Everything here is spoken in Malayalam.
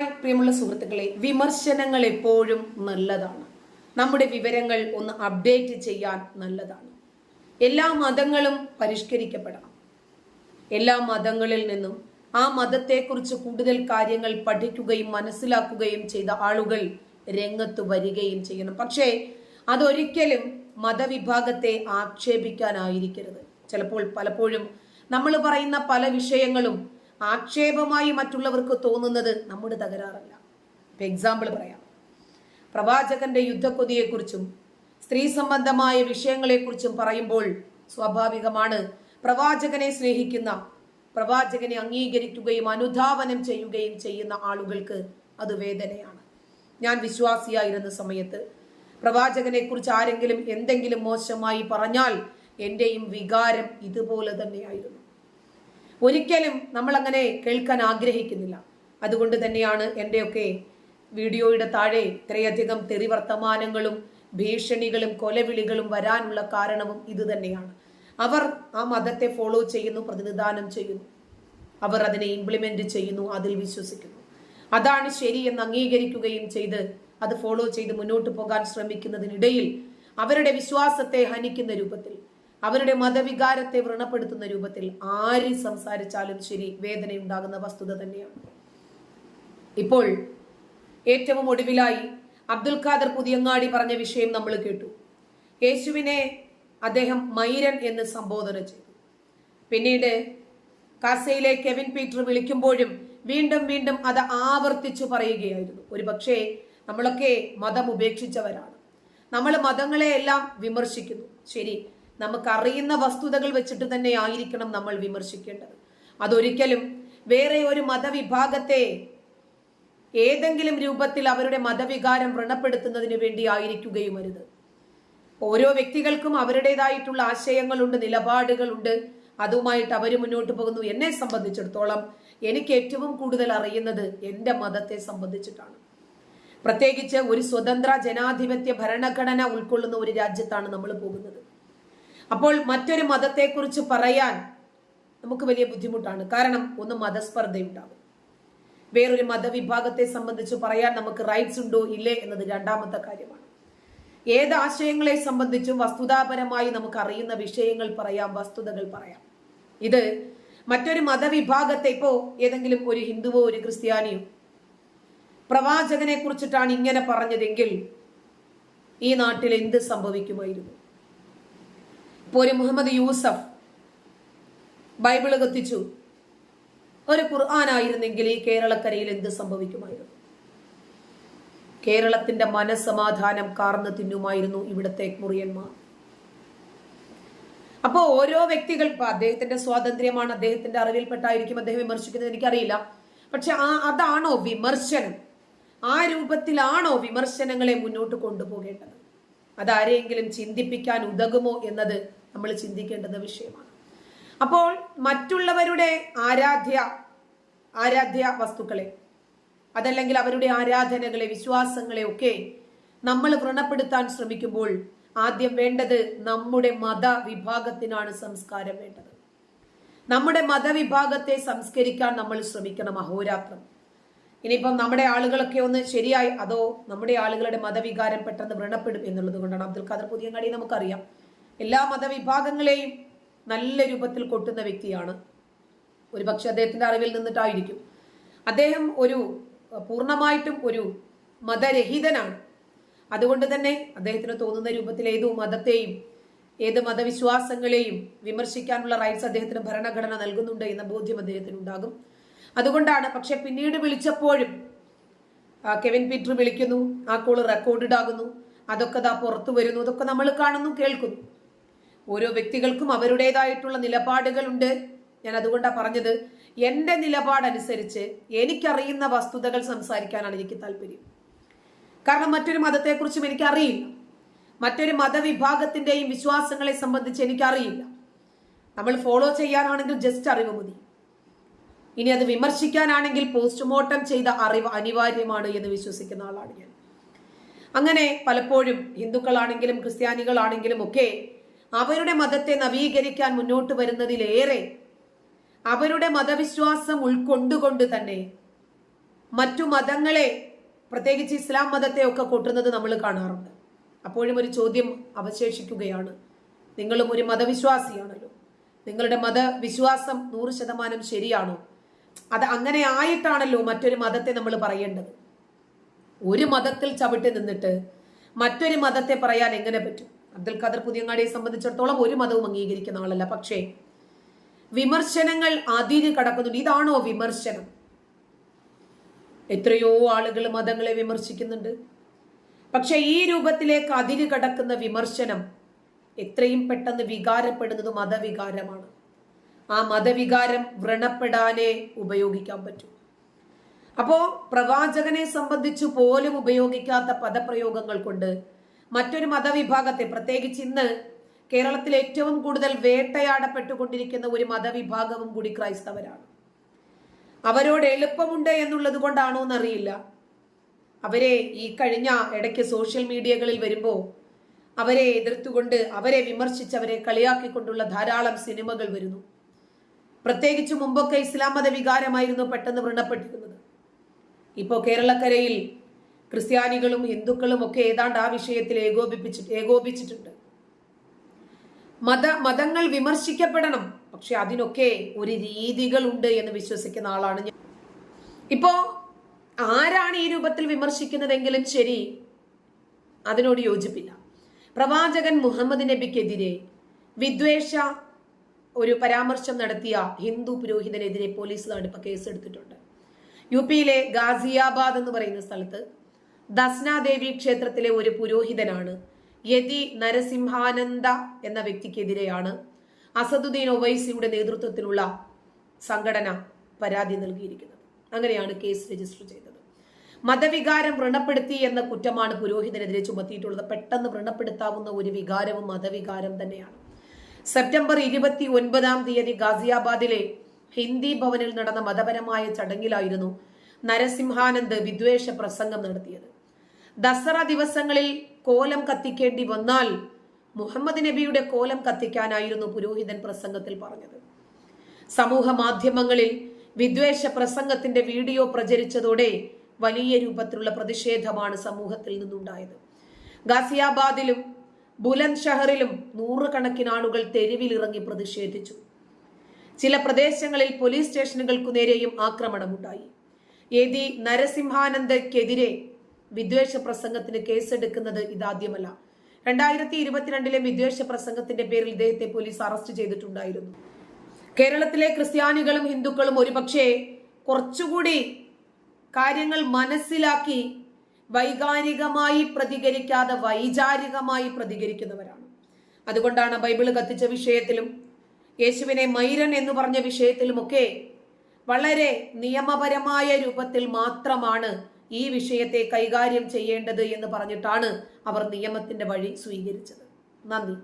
പ്രിയമുള്ള സുഹൃത്തുക്കളെ വിമർശനങ്ങൾ എപ്പോഴും നല്ലതാണ്. നമ്മുടെ വിവരങ്ങൾ ഒന്ന് അപ്ഡേറ്റ് ചെയ്യാൻ നല്ലതാണ്. എല്ലാ മതങ്ങളും പരിഷ്കരിക്കപ്പെടണം. എല്ലാ മതങ്ങളിൽ നിന്നും ആ മതത്തെക്കുറിച്ച് കൂടുതൽ കാര്യങ്ങൾ പഠിക്കുകയും മനസ്സിലാക്കുകയും ചെയ്ത ആളുകൾ രംഗത്ത് വരികയും ചെയ്യണം. പക്ഷേ അതൊരിക്കലും മതവിഭാഗത്തെ ആക്ഷേപിക്കാനായിരിക്കരുത്. ചിലപ്പോൾ പലപ്പോഴും നമ്മൾ പറയുന്ന പല വിഷയങ്ങളും ആക്ഷേപമായി മറ്റുള്ളവർക്ക് തോന്നുന്നത് നമ്മുടെ തകരാറല്ല. ഇപ്പൊ എക്സാമ്പിൾ പറയാം. പ്രവാചകന്റെ യുദ്ധക്കൊതിയെക്കുറിച്ചും സ്ത്രീ സംബന്ധമായ വിഷയങ്ങളെക്കുറിച്ചും പറയുമ്പോൾ സ്വാഭാവികമാണ് പ്രവാചകനെ സ്നേഹിക്കുന്ന പ്രവാചകനെ അംഗീകരിക്കുകയും അനുധാവനം ചെയ്യുകയും ചെയ്യുന്ന ആളുകൾക്ക് അത് വേദനയാണ്. ഞാൻ വിശ്വാസിയായിരുന്ന സമയത്ത് പ്രവാചകനെ കുറിച്ച് ആരെങ്കിലും എന്തെങ്കിലും മോശമായി പറഞ്ഞാൽ എന്റെയും വികാരം ഇതുപോലെ തന്നെയായിരുന്നു. ഒരിക്കലും നമ്മൾ അങ്ങനെ കേൾക്കാൻ ആഗ്രഹിക്കുന്നില്ല. അതുകൊണ്ട് തന്നെയാണ് എന്റെയൊക്കെ വീഡിയോയുടെ താഴെ ഇത്രയധികം തെറി വർത്തമാനങ്ങളും ഭീഷണികളും കൊലവിളികളും വരാനുള്ള കാരണവും ഇത് തന്നെയാണ്. അവർ ആ മതത്തെ ഫോളോ ചെയ്യുന്നു പ്രതിനിധാനം ചെയ്യുന്നു. അവർ അതിനെ ഇംപ്ലിമെന്റ് ചെയ്യുന്നു അതിൽ വിശ്വസിക്കുന്നു. അതാണ് ശരി എന്ന് അംഗീകരിക്കുകയും ചെയ്ത് അത് ഫോളോ ചെയ്ത് മുന്നോട്ട് പോകാൻ ശ്രമിക്കുന്നതിനിടയിൽ അവരുടെ വിശ്വാസത്തെ ഹനിക്കുന്ന രൂപത്തിൽ അവരുടെ മതവികാരത്തെ വ്രണപ്പെടുത്തുന്ന രൂപത്തിൽ ആര് സംസാരിച്ചാലും ശരി വേദനയുണ്ടാകുന്ന വസ്തുത തന്നെയാണ്. ഇപ്പോൾ ഏറ്റവും ഒടുവിലായി അബ്ദുൽ ഖാദർ പുതിയങ്ങാടി പറഞ്ഞ വിഷയം നമ്മൾ കേട്ടു. യേശുവിനെ അദ്ദേഹം മൈരൻ എന്ന് സംബോധന ചെയ്തു. പിന്നീട് കാസയിലെ കെവിൻ പീറ്റർ വിളിക്കുമ്പോഴും വീണ്ടും വീണ്ടും അത് ആവർത്തിച്ചു പറയുകയായിരുന്നു. ഒരു പക്ഷേ നമ്മളൊക്കെ മതം ഉപേക്ഷിച്ചവരാണ്. നമ്മൾ മതങ്ങളെ എല്ലാം വിമർശിക്കുന്നു. ശരി നമുക്കറിയുന്ന വസ്തുതകൾ വെച്ചിട്ട് തന്നെ ആയിരിക്കണം നമ്മൾ വിമർശിക്കേണ്ടത്. അതൊരിക്കലും വേറെ ഒരു മതവിഭാഗത്തെ ഏതെങ്കിലും രൂപത്തിൽ അവരുടെ മതവികാരം വ്രണപ്പെടുത്തുന്നതിന് വേണ്ടി ആയിരിക്കുകയും അരുത്. ഓരോ വ്യക്തികൾക്കും അവരുടേതായിട്ടുള്ള ആശയങ്ങളുണ്ട് നിലപാടുകളുണ്ട്. അതുമായിട്ട് അവർ മുന്നോട്ട് പോകുന്നു. എന്നെ സംബന്ധിച്ചിടത്തോളം എനിക്ക് ഏറ്റവും കൂടുതൽ അറിയുന്നത് എന്റെ മതത്തെ സംബന്ധിച്ചിട്ടാണ്. പ്രത്യേകിച്ച് ഒരു സ്വതന്ത്ര ജനാധിപത്യ ഭരണഘടന ഉൾക്കൊള്ളുന്ന ഒരു രാജ്യത്താണ് നമ്മൾ പോകുന്നത്. അപ്പോൾ മറ്റൊരു മതത്തെക്കുറിച്ച് പറയാൻ നമുക്ക് വലിയ ബുദ്ധിമുട്ടാണ്. കാരണം ഒന്ന് മതസ്പർദ്ധയുണ്ടാകും വേറൊരു മതവിഭാഗത്തെ സംബന്ധിച്ച് പറയാൻ നമുക്ക് റൈറ്റ്സ് ഉണ്ടോ ഇല്ലേ എന്നത് രണ്ടാമത്തെ കാര്യമാണ്. ഏത് ആശയങ്ങളെ സംബന്ധിച്ചും വസ്തുതാപരമായി നമുക്ക് അറിയുന്ന വിഷയങ്ങൾ പറയാം വസ്തുതകൾ പറയാം. ഇത് മറ്റൊരു മതവിഭാഗത്തെ ഇപ്പോ ഏതെങ്കിലും ഒരു ഹിന്ദുവോ ഒരു ക്രിസ്ത്യാനിയോ പ്രവാചകനെ കുറിച്ചിട്ടാണ് ഇങ്ങനെ പറഞ്ഞതെങ്കിൽ ഈ നാട്ടിൽ എന്ത് സംഭവിക്കുമായിരുന്നു? ഒരു മുഹമ്മദ് യൂസഫ്. ബൈബിൾ കത്തിച്ചു. ഒരു ഖുർആാനായിരുന്നെങ്കിൽ ഈ കേരളക്കരയിൽ എന്ത് സംഭവിക്കുമായിരുന്നു? കേരളത്തിന്റെ മനസ്സമാധാനം കാർന്നു തിന്നുമായിരുന്നു ഇവിടുത്തെ മുറിയന്മാർ. അപ്പോൾ ഓരോ വ്യക്തികൾ അദ്ദേഹത്തിന്റെ സ്വാതന്ത്ര്യമാണ് അദ്ദേഹത്തിന്റെ അറിവിൽപ്പെട്ടായിരിക്കും അദ്ദേഹം വിമർശിക്കുന്നത് എനിക്കറിയില്ല. പക്ഷെ ആ അതാണോ വിമർശനം? ആ രൂപത്തിലാണോ വിമർശനങ്ങളെ മുന്നോട്ട് കൊണ്ടുപോകേണ്ടത്? അതാരെയെങ്കിലും ചിന്തിപ്പിക്കാൻ ഉതകുമോ എന്നത് നമ്മൾ ചിന്തിക്കേണ്ടുന്ന വിഷയമാണ്. അപ്പോൾ മറ്റുള്ളവരുടെ ആരാധ്യ ആരാധ്യ വസ്തുക്കളെ അതല്ലെങ്കിൽ അവരുടെ ആരാധനകളെ വിശ്വാസങ്ങളെ ഒക്കെ നമ്മൾ വ്രണപ്പെടുത്താൻ ശ്രമിക്കുമ്പോൾ ആദ്യം വേണ്ടത് നമ്മുടെ മതവിഭാഗത്തിനാണ് സംസ്കാരം വേണ്ടത്. നമ്മുടെ മതവിഭാഗത്തെ സംസ്കരിക്കാൻ നമ്മൾ ശ്രമിക്കണം അഹോരാത്രം. ഇനിയിപ്പം നമ്മുടെ ആളുകളൊക്കെ ഒന്ന് ശരിയായി അതോ നമ്മുടെ ആളുകളുടെ മതവികാരം പെട്ടെന്ന് വ്രണപ്പെടും എന്നുള്ളത് കൊണ്ടാണ്. അബ്ദുൽ ഖാദർ പുതിയങ്ങാടി നമുക്കറിയാം. എല്ലാ മതവിഭാഗങ്ങളെയും നല്ല രൂപത്തിൽ കൊട്ടുന്ന വ്യക്തിയാണ്. ഒരു പക്ഷെ അദ്ദേഹത്തിന്റെ അറിവിൽ നിന്നിട്ടായിരിക്കും. അദ്ദേഹം ഒരു പൂർണമായിട്ടും ഒരു മതരഹിതനാണ്. അതുകൊണ്ട് തന്നെ അദ്ദേഹത്തിന് തോന്നുന്ന രൂപത്തിൽ ഏത് മതത്തെയും ഏത് മതവിശ്വാസങ്ങളെയും വിമർശിക്കാനുള്ള റൈറ്റ്സ് അദ്ദേഹത്തിന് ഭരണഘടന നൽകുന്നുണ്ട് എന്ന ബോധ്യം അദ്ദേഹത്തിന് ഉണ്ടാകും അതുകൊണ്ടാണ് പക്ഷെ പിന്നീട് വിളിച്ചപ്പോഴും കെവിൻ പീറ്റർ വിളിക്കുന്നു ആ കോൾ റെക്കോർഡഡ് ആകുന്നു അതൊക്കെ ദാ പുറത്തു വരുന്നു അതൊക്കെ നമ്മൾ കാണുന്നു കേൾക്കുന്നു. ഓരോ വ്യക്തികൾക്കും അവരുടേതായിട്ടുള്ള നിലപാടുകളുണ്ട്. ഞാൻ അതുകൊണ്ടാണ് പറഞ്ഞത് എന്റെ നിലപാടനുസരിച്ച് എനിക്കറിയുന്ന വസ്തുതകൾ സംസാരിക്കാനാണ് എനിക്ക് താല്പര്യം. കാരണം മറ്റൊരു മതത്തെക്കുറിച്ചും എനിക്കറിയില്ല. മറ്റൊരു മതവിഭാഗത്തിന്റെയും വിശ്വാസങ്ങളെ സംബന്ധിച്ച് എനിക്കറിയില്ല. നമ്മൾ ഫോളോ ചെയ്യാനാണെങ്കിൽ ജസ്റ്റ് അറിവ് മതി. ഇനി അത് വിമർശിക്കാനാണെങ്കിൽ പോസ്റ്റ്മോർട്ടം ചെയ്ത അറിവ് അനിവാര്യമാണ് എന്ന് വിശ്വസിക്കുന്ന ആളാണ് ഞാൻ. അങ്ങനെ പലപ്പോഴും ഹിന്ദുക്കളാണെങ്കിലും ക്രിസ്ത്യാനികളാണെങ്കിലും ഒക്കെ അവരുടെ മതത്തെ നവീകരിക്കാൻ മുന്നോട്ട് വരുന്നതിലേറെ അവരുടെ മതവിശ്വാസം ഉൾക്കൊണ്ടുകൊണ്ട് തന്നെ മറ്റു മതങ്ങളെ പ്രത്യേകിച്ച് ഇസ്ലാം മതത്തെ ഒക്കെ കൂട്ടുന്നത് നമ്മൾ കാണാറുണ്ട്. അപ്പോഴും ഒരു ചോദ്യം അവശേഷിക്കുകയാണ്. നിങ്ങളും ഒരു മതവിശ്വാസിയാണല്ലോ. നിങ്ങളുടെ മതവിശ്വാസം നൂറ് ശതമാനം ശരിയാണോ? അത് അങ്ങനെ ആയിട്ടാണല്ലോ മറ്റൊരു മതത്തെ നമ്മൾ പറയേണ്ടത്. ഒരു മതത്തിൽ ചവിട്ടി നിന്നിട്ട് മറ്റൊരു മതത്തെ പറയാൻ എങ്ങനെ പറ്റും? അബ്ദുൽ ഖാദർ പുതിയങ്ങാടിയെ സംബന്ധിച്ചിടത്തോളം ഒരു മതവും അംഗീകരിക്കുന്ന ആളല്ല. പക്ഷേ വിമർശനങ്ങൾ അതിര് കടക്കുന്നുണ്ട് ഇതാണോ വിമർശനം? എത്രയോ ആളുകൾ മതങ്ങളെ വിമർശിക്കുന്നുണ്ട്. പക്ഷെ ഈ രൂപത്തിലേക്ക് അതിര് കടക്കുന്ന വിമർശനം എത്രയും പെട്ടെന്ന് വികാരപ്പെടുന്നത് മതവികാരമാണ്. ആ മതവികാരം വ്രണപ്പെടാനേ ഉപയോഗിക്കാൻ പറ്റൂ. അപ്പോ പ്രവാചകനെ സംബന്ധിച്ചു പോലും ഉപയോഗിക്കാത്ത പദപ്രയോഗങ്ങൾ കൊണ്ട് മറ്റൊരു മതവിഭാഗത്തെ പ്രത്യേകിച്ച് ഇന്ന് കേരളത്തിൽ ഏറ്റവും കൂടുതൽ വേട്ടയാടപ്പെട്ടുകൊണ്ടിരിക്കുന്ന ഒരു മതവിഭാഗവും കൂടി ക്രൈസ്തവരാണ്. അവരോട് എളുപ്പമുണ്ട് എന്നുള്ളത് കൊണ്ടാണോ എന്നറിയില്ല. അവരെ ഈ കഴിഞ്ഞ ഇടയ്ക്ക് സോഷ്യൽ മീഡിയകളിൽ വരുമ്പോൾ അവരെ എതിർത്തുകൊണ്ട് അവരെ വിമർശിച്ച് അവരെ കളിയാക്കിക്കൊണ്ടുള്ള ധാരാളം സിനിമകൾ വരുന്നു. പ്രത്യേകിച്ച് മുമ്പൊക്കെ ഇസ്ലാം മത വികാരമായിരുന്നു പെട്ടെന്ന് വൃണപ്പെട്ടിരുന്നത് ഇപ്പോൾ കേരളക്കരയിൽ ക്രിസ്ത്യാനികളും ഹിന്ദുക്കളും ഒക്കെ ഏതാണ്ട് ആ വിഷയത്തിൽ ഏകോപിപ്പിച്ചി ഏകോപിച്ചിട്ടുണ്ട്. മത മതങ്ങൾ വിമർശിക്കപ്പെടണം. പക്ഷെ അതിനൊക്കെ ഒരു രീതികളുണ്ട് എന്ന് വിശ്വസിക്കുന്ന ആളാണ് ഞാൻ. ഇപ്പോ ആരാണ് ഈ രൂപത്തിൽ വിമർശിക്കുന്നതെങ്കിലും ശരി അതിനോട് യോജിപ്പില്ല. പ്രവാചകൻ മുഹമ്മദ് നബിക്കെതിരെ വിദ്വേഷ ഒരു പരാമർശം നടത്തിയ ഹിന്ദു പുരോഹിതനെതിരെ പോലീസ് നടപ്പ് കേസെടുത്തിട്ടുണ്ട്. യു പിയിലെ ഗാസിയാബാദ് എന്ന് പറയുന്ന സ്ഥലത്ത് ദസ്നാദേവി ക്ഷേത്രത്തിലെ ഒരു പുരോഹിതനാണ്. യതി നരസിംഹാനന്ദ എന്ന വ്യക്തിക്കെതിരെയാണ് അസദുദ്ദീൻ ഒവൈസിയുടെ നേതൃത്വത്തിലുള്ള സംഘടന പരാതി നൽകിയിരിക്കുന്നത്. അങ്ങനെയാണ് കേസ് രജിസ്റ്റർ ചെയ്തത്. മതവികാരം വ്രണപ്പെടുത്തി എന്ന കുറ്റമാണ് പുരോഹിതനെതിരെ ചുമത്തിയിട്ടുള്ളത്. പെട്ടെന്ന് വ്രണപ്പെടുത്താവുന്ന ഒരു വികാരവും മതവികാരം തന്നെയാണ്. സെപ്റ്റംബർ ഇരുപത്തി ഒൻപതാം തീയതി ഗാസിയാബാദിലെ ഹിന്ദി ഭവനിൽ നടന്ന മതപരമായ ചടങ്ങിലായിരുന്നു നരസിംഹാനന്ദ് വിദ്വേഷ പ്രസംഗം നടത്തിയത്. ദസറ ദിവസങ്ങളിൽ കോലം കത്തിക്കേണ്ടി വന്നാൽ മുഹമ്മദ് നബിയുടെ കോലം കത്തിക്കാനായിരുന്നു പുരോഹിതൻ പ്രസംഗത്തിൽ പറഞ്ഞത്. സമൂഹ മാധ്യമങ്ങളിൽ വിദ്വേഷ പ്രസംഗത്തിന്റെ വീഡിയോ പ്രചരിച്ചതോടെ വലിയ രൂപത്തിലുള്ള പ്രതിഷേധമാണ് സമൂഹത്തിൽ നിന്നുണ്ടായത്. ഗാസിയാബാദിലും ബുലന്ദ് ഷഹറിലും നൂറുകണക്കിന് ആളുകൾ തെരുവിലിറങ്ങി പ്രതിഷേധിച്ചു. ചില പ്രദേശങ്ങളിൽ പോലീസ് സ്റ്റേഷനുകൾക്കു നേരെയും ആക്രമണമുണ്ടായി. എ. ദി നരസിംഹാനന്ദക്കെതിരെ വിദ്വേഷ പ്രസംഗത്തിന് കേസെടുക്കുന്നത് ഇതാദ്യമല്ല. രണ്ടായിരത്തി ഇരുപത്തിരണ്ടിലെ വിദ്വേഷ പ്രസംഗത്തിന്റെ പേരിൽ ഇദ്ദേഹത്തെ പോലീസ് അറസ്റ്റ് ചെയ്തിട്ടുണ്ടായിരുന്നു. കേരളത്തിലെ ക്രിസ്ത്യാനികളും ഹിന്ദുക്കളും ഒരുപക്ഷെ കുറച്ചുകൂടി കാര്യങ്ങൾ മനസ്സിലാക്കി വൈകാരികമായി പ്രതികരിക്കാതെ വൈചാരികമായി പ്രതികരിക്കുന്നവരാണ്. അതുകൊണ്ടാണ് ബൈബിൾ കത്തിച്ച വിഷയത്തിലും യേശുവിനെ മൈരൻ എന്ന് പറഞ്ഞ വിഷയത്തിലുമൊക്കെ വളരെ നിയമപരമായ രൂപത്തിൽ മാത്രമാണ് ഈ വിഷയത്തെ കൈകാര്യം ചെയ്യേണ്ടത് എന്ന് പറഞ്ഞിട്ടാണ് അവർ നിയമത്തിന്റെ വഴി സ്വീകരിച്ചത്. നന്ദി.